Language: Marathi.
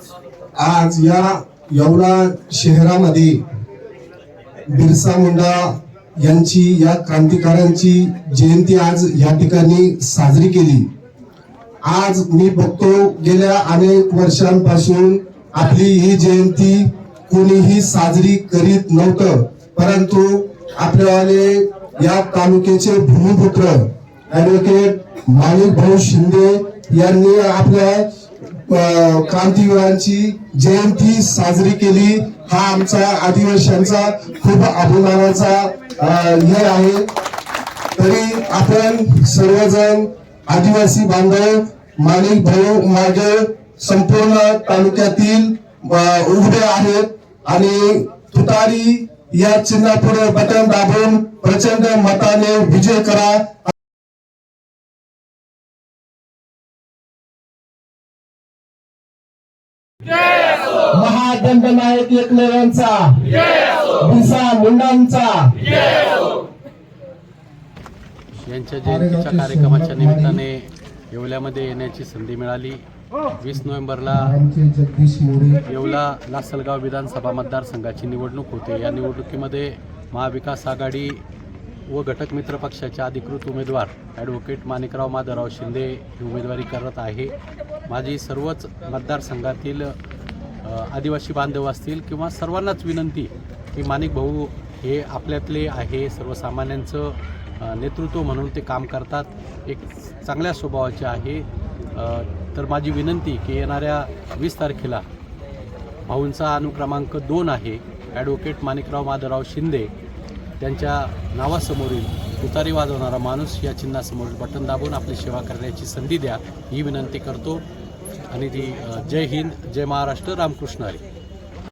आज या येवला शहरामध्ये बिरसा मुंडा यांची या क्रांतिकारांची जयंती आज या ठिकाणी साजरी केली. आज मी बघतो गेल्या अनेक वर्षांपासून आपली ही जयंती कोणीही साजरी करीत नव्हतं परंतु आपल्यावाले या तालुक्याचे भूमिपुत्र ऍडव्होकेट माणिक भाऊ शिंदे यांनी आपल्या क्रांतीवीरांची जयंती साजरी केली. हा आमचा आदिवासींचा खूप अभिमानाचा हे आहे. तरी आपण सर्वजण आदिवासी बांधव माणिक भाऊ मागे संपूर्ण तालुक्यातील उघडे आहेत. आणि तुतारी या चिन्हापुढे बटन दाबून प्रचंड मताने विजय करा. महादंडनायक एकलव्यांचा भिसा मुंडांचा. यांच्या जयंतीच्या कार्यक्रमाच्या निमित्ताने येवल्यामध्ये येण्याची संधी मिळाली. वीस नोव्हेंबरला येवला लासलगाव विधानसभा मतदारसंघाची निवडणूक होते. या निवडणुकीमध्ये महाविकास आघाडी व घटक मित्र पक्षाचे अधिकृत उमेदवार ॲडव्होकेट माणिकराव माधवराव शिंदे ही उमेदवारी करत आहे. माझी सर्वच मतदारसंघातील आदिवासी बांधव असतील किंवा सर्वांनाच विनंती की माणिक भाऊ हे आपल्यातले आहे सर्वसामान्यांचं नेतृत्व म्हणून ते काम करतात. एक चांगल्या स्वभावाचे आहे. तर माझी विनंती की येणाऱ्या वीस तारखेला भाऊंचा अनुक्रमांक दोन आहे. ॲडव्होकेट माणिकराव माधवराव शिंदे त्यांच्या नावासमोरील तुतारी वाजवणारा माणूस या चिन्हासमोरील बटन दाबून आपली सेवा करण्याची संधी द्या ही विनंती करतो. आणि ती जय हिंद जय महाराष्ट्र रामकृष्ण हरी.